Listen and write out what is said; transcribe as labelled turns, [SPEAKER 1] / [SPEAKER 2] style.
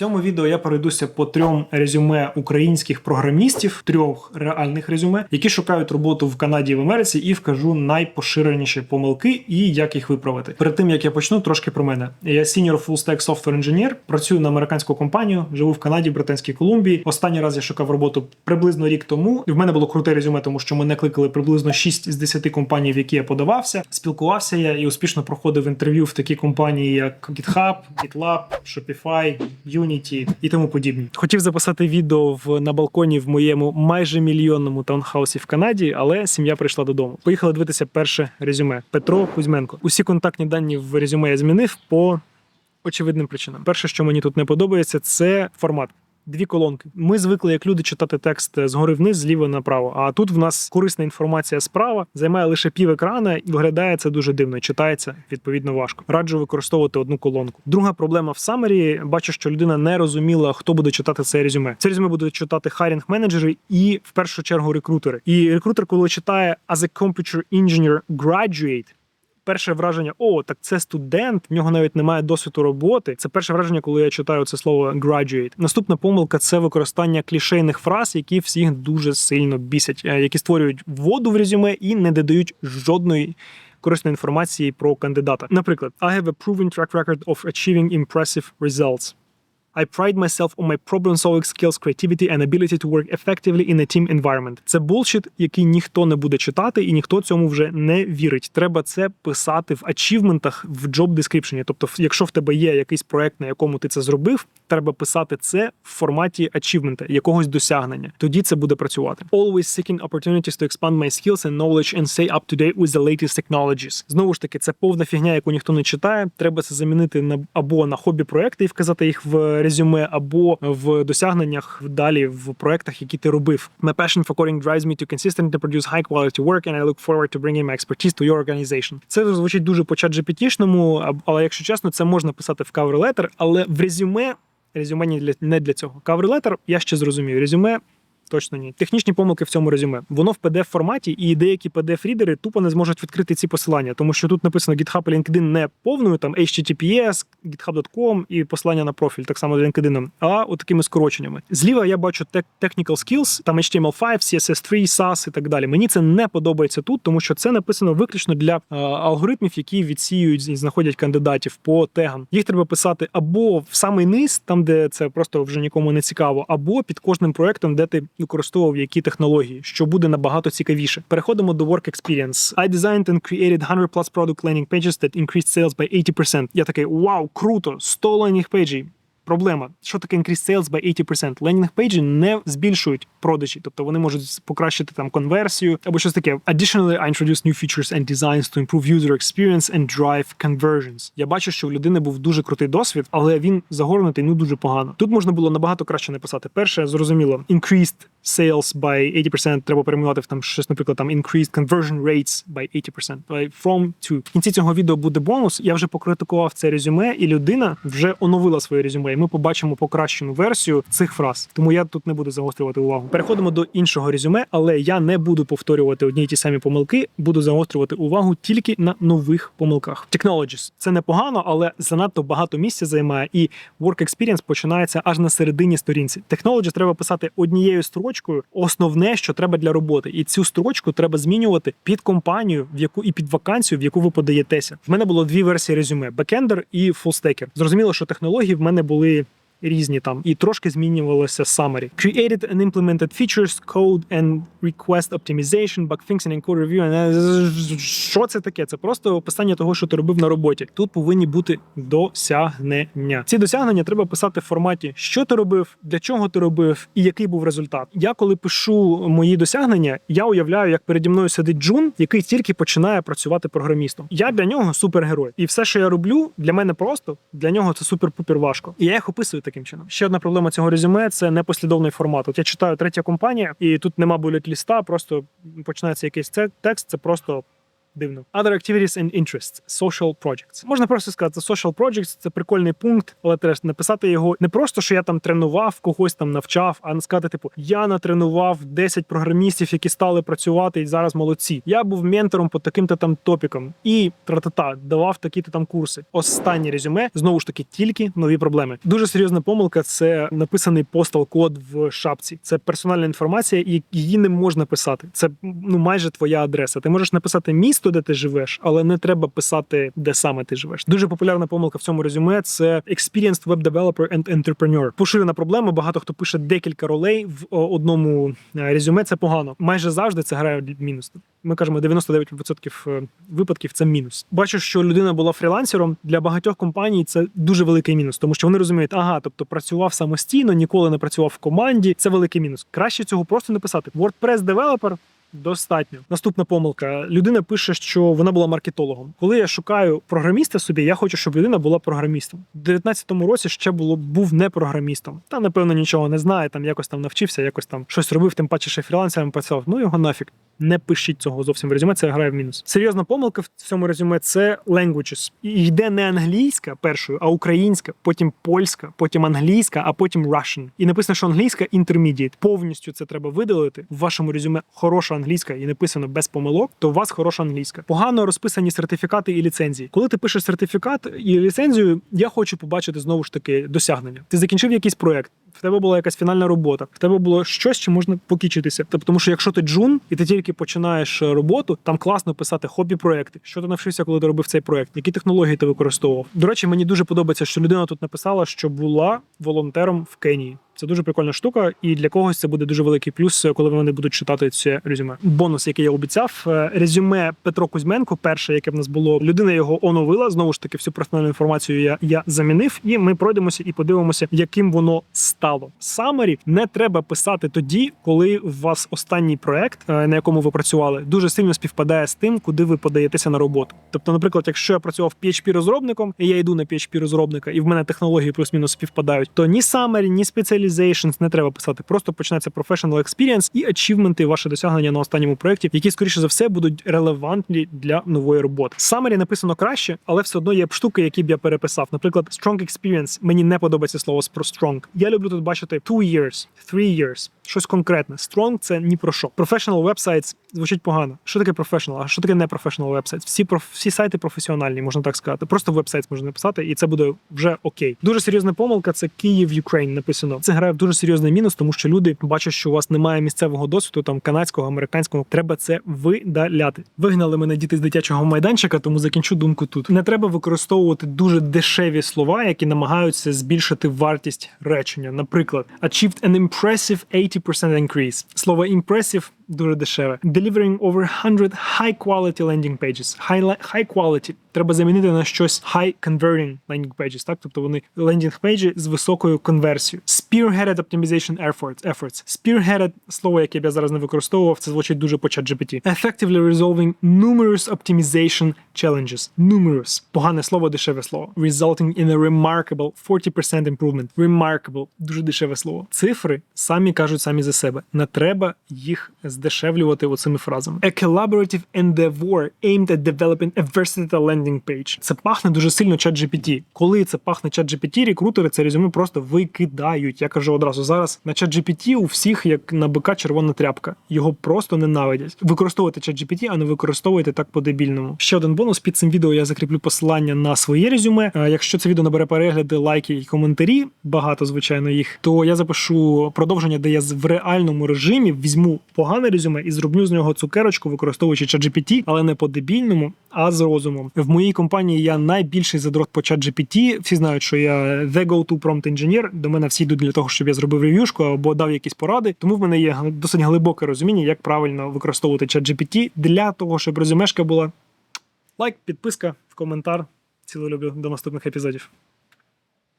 [SPEAKER 1] цьому відео я пройдуся по трьом резюме українських програмістів, трьох реальних резюме, які шукають роботу в Канаді і в Америці, і вкажу найпоширеніші помилки і як їх виправити. Перед тим як я почну, трошки про мене. Я senior full stack software engineer, працюю на американську компанію, живу в Канаді, Британській Колумбії. Останній раз я шукав роботу приблизно рік тому, і в мене було круте резюме, тому що мене кликали приблизно 6 з 10 компаній, в які я подавався. Спілкувався я і успішно проходив інтерв'ю в такі компанії, як GitHub, GitLab, Shopify, Unity і тому подібні. Хотів записати відео в на балконі в моєму майже мільйонному таунхаусі в Канаді, але сім'я прийшла додому. Поїхали дивитися перше резюме. Петро Кузьменко. Усі контактні дані в резюме я змінив по очевидним причинам. Перше, що мені тут не подобається, це формат. Дві колонки. Ми звикли, як люди, читати текст згори вниз, зліва направо. А тут в нас корисна інформація справа займає лише пів екрана, і виглядає це дуже дивно. Читається відповідно важко. Раджу використовувати одну колонку. Друга проблема в самері. Бачу, що людина не розуміла, хто буде читати це резюме. Це резюме будуть читати хайрінг менеджери і в першу чергу рекрутери. І рекрутер, коли читає as a computer engineer graduate, перше враження: о, так це студент, в нього навіть немає досвіду роботи. Це перше враження, коли я читаю це слово graduate. Наступна помилка це використання клішейних фраз, які всіх дуже сильно бісять, е, які створюють воду в резюме і не додають жодної. Корисної інформації про кандидата. Наприклад, I have a proven track record of achieving impressive results. I pride myself on my problem-solving skills, creativity and ability to work effectively in a team environment. Це булшіт, який ніхто не буде читати, і ніхто цьому вже не вірить. Треба це писати в ачівментах в job description. Тобто, якщо в тебе є якийсь проект, на якому ти це зробив, треба писати це в форматі ачівмента, якогось досягнення. Тоді це буде працювати. Always seeking opportunities to expand my skills and knowledge and stay up to date with the latest technologies. Знову ж таки, це повна фігня, яку ніхто не читає. Треба це замінити на або на хобі-проекти і вказати їх в резюме, або в досягненнях далі в проектах, які ти робив. My passion for coding drives me to consistently produce high quality work and I look forward to bringing my expertise to your organization. Це звучить дуже по чат GPT-шному, але якщо чесно, це можна писати в cover letter, але в резюме резюме не для не для цього. Cover letter я ще зрозумів. Резюме. Точно ні. Технічні помилки в цьому резюме. Воно в pdf форматі, і деякі pdf рідери тупо не зможуть відкрити ці посилання, тому що тут написано GitHub і LinkedIn не повною, там https, github.com і посилання на профіль, так само з LinkedIn, а от такими скороченнями. Зліва я бачу technical skills, там HTML5, CSS3, SAS і так далі. Мені це не подобається тут, тому що це написано виключно для е, алгоритмів, які відсіюють і знаходять кандидатів по тегам. Їх треба писати або в самий низ, там де це просто вже нікому не цікаво, або під кожним проектом, де ти використовував які технології, що буде набагато цікавіше. Переходимо до work experience. I designed and created 100 plus product landing pages that increased sales by 80%. Я такий, вау, круто! 100 landing пейджів. Проблема, що таке increase sales by 80%? Лендінг пейджі не збільшують продажі, тобто вони можуть покращити там конверсію або щось таке. Additionally, I introduced new features and designs to improve user experience and drive conversions. Я бачу, що у людини був дуже крутий досвід, але він загорнутий ну дуже погано. Тут можна було набагато краще написати. Перше, зрозуміло, increased sales by 80%, треба перейменувати в там щось, наприклад, там increased conversion rates by 80%. By from to. В кінці цього відео буде бонус. Я вже покритикував це резюме, і людина вже оновила своє резюме. І ми побачимо покращену версію цих фраз. Тому я тут не буду загострювати увагу. Переходимо до іншого резюме, але я не буду повторювати одні й ті самі помилки. Буду загострювати увагу тільки на нових помилках. Technologies – це непогано, але занадто багато місця займає, і work experience починається аж на середині сторінці. Technologies треба писати однією строчкою строчкою основне, що треба для роботи, і цю строчку треба змінювати під компанію, в яку і під вакансію, в яку ви подаєтеся. В мене було дві версії резюме: бекендер і фулстекер. Зрозуміло, що технології в мене були. Різні там і трошки змінювалося summary. Created and implemented features, code and request optimization, bug fixing and code review. And... Що це таке? Це просто описання того, що ти робив на роботі. Тут повинні бути досягнення. Ці досягнення треба писати в форматі, що ти робив, для чого ти робив і який був результат. Я коли пишу мої досягнення, я уявляю, як переді мною сидить Джун, який тільки починає працювати програмістом. Я для нього супергерой, і все, що я роблю, для мене просто для нього це супер-пупер важко. І я їх описую таким чином. Ще одна проблема цього резюме це непослідовний формат. От я читаю третя компанія, і тут нема буліт ліста, просто починається якийсь текст, це просто дивно. Other activities and interests. Social projects. Можна просто сказати, social projects – це прикольний пункт, але теж написати його не просто, що я там тренував, когось там навчав, а сказати, типу, я натренував 10 програмістів, які стали працювати і зараз молодці. Я був ментором по таким-то там топікам і тра-та-та, давав такі-то там курси. Останнє резюме знову ж таки тільки нові проблеми. Дуже серйозна помилка це написаний постал код в шапці. Це персональна інформація, і її не можна писати. Це ну майже твоя адреса. Ти можеш написати місто, де ти живеш, але не треба писати, де саме ти живеш. Дуже популярна помилка в цьому резюме це experienced web developer and entrepreneur. Поширена проблема. Багато хто пише декілька ролей в одному е, резюме. Це погано. Майже завжди це грає мінус. Ми кажемо 99% випадків це мінус. Бачу, що людина була фрілансером для багатьох компаній. Це дуже великий мінус, тому що вони розуміють, ага, тобто працював самостійно, ніколи не працював в команді. Це великий мінус. Краще цього просто не писати. WordPress девелопер Достатньо. Наступна помилка. Людина пише, що вона була маркетологом. Коли я шукаю програміста собі, я хочу, щоб людина була програмістом. У 19-му році ще було був не програмістом. Та напевно нічого не знає. Там якось там навчився, якось там щось робив, тим паче ще фрілансером працював. Ну його нафіг. Не пишіть цього зовсім в резюме. Це грає в мінус. Серйозна помилка в цьому резюме це languages. Йде не англійська першою, а українська, потім польська, потім англійська, а потім Russian. І написано, що англійська intermediate. Повністю це треба видалити. В вашому резюме хороша англійська і написано без помилок, то у вас хороша англійська. Погано розписані сертифікати і ліцензії. Коли ти пишеш сертифікат і ліцензію, я хочу побачити знову ж таки досягнення. Ти закінчив якийсь проект. В тебе була якась фінальна робота, в тебе було щось, чим можна покічитися. Тобто, тому що якщо ти джун і ти тільки починаєш роботу, там класно писати хобі-проекти. Що ти навчився, коли ти робив цей проект? Які технології ти використовував? До речі, мені дуже подобається, що людина тут написала, що була волонтером в Кенії. Це дуже прикольна штука, і для когось це буде дуже великий плюс, коли вони будуть читати це резюме. Бонус, який я обіцяв, е, резюме Петро Кузьменко, перше, яке в нас було, людина його оновила. Знову ж таки, всю персональну інформацію я, я замінив, і ми пройдемося і подивимося, яким воно стало. Самері не треба писати тоді, коли у вас останній проект, е, на якому ви працювали, дуже сильно співпадає з тим, куди ви подаєтеся на роботу. Тобто, наприклад, якщо я працював php розробником, і я йду на php розробника, і в мене технології плюс-мінус співпадають, то ні Summary, ні спеціалізація Specializations не треба писати. Просто почнеться Professional Experience і ачівменти, ваші досягнення на останньому проєкті, які, скоріше за все, будуть релевантні для нової роботи. Summary написано краще, але все одно є штуки, які б я переписав. Наприклад, Strong Experience. Мені не подобається слово про strong. Я люблю тут бачити two years, three years. Щось конкретне. Strong – це ні про що. Professional websites звучить погано. Що таке professional? А що таке не professional websites? Всі проф... всі сайти професіональні, можна так сказати. Просто вебсайт можна написати, і це буде вже окей. Дуже серйозна помилка. Це Київ Ukraine написано. Це грає в дуже серйозний мінус, тому що люди бачать, що у вас немає місцевого досвіду, там канадського, американського. Треба це видаляти. Вигнали мене діти з дитячого майданчика, тому закінчу думку тут. Не треба використовувати дуже дешеві слова, які намагаються збільшити вартість речення. Наприклад, achieved an impressive 80% increase. Слово impressive дуже дешеве. Delivering over 100 high quality landing pages. High, high quality треба замінити на щось high converting landing pages, так? Тобто вони лендінг пейджі з високою конверсією. Spearheaded optimization efforts. efforts. Spearheaded – слово, яке б я зараз не використовував, це звучить дуже по ChatGPT. Effectively resolving numerous optimization challenges. Numerous. Погане слово, дешеве слово. Resulting in a remarkable 40% improvement. Remarkable. Дуже дешеве слово. Цифри самі кажуть самі за себе. Не треба їх здешевлювати оцими фразами. A collaborative endeavor aimed at developing a versatile landing page. Це пахне дуже сильно ChatGPT. Коли це пахне ChatGPT, рекрутери це резюме просто викидають. Я кажу одразу зараз на ChatGPT у всіх як на БК червона тряпка. Його просто ненавидять. Використовуйте ChatGPT, а не використовуйте так по-дебільному. Ще один бонус під цим відео я закріплю посилання на своє резюме. Е, Якщо це відео набере перегляди, лайки і коментарі, багато звичайно їх, то я запишу продовження, де я в реальному режимі візьму погане резюме і зроблю з нього цукерочку, використовуючи ChatGPT, але не по-дебільному, а з розумом. В моїй компанії я найбільший задрот по ChatGPT. Всі знають, що я the go-to prompt engineer. До мене всі йдуть для того, щоб я зробив рев'юшку або дав якісь поради. Тому в мене є досить глибоке розуміння, як правильно використовувати ChatGPT для того, щоб резюмешка була. Лайк, підписка, коментар. Цілу люблю до наступних епізодів.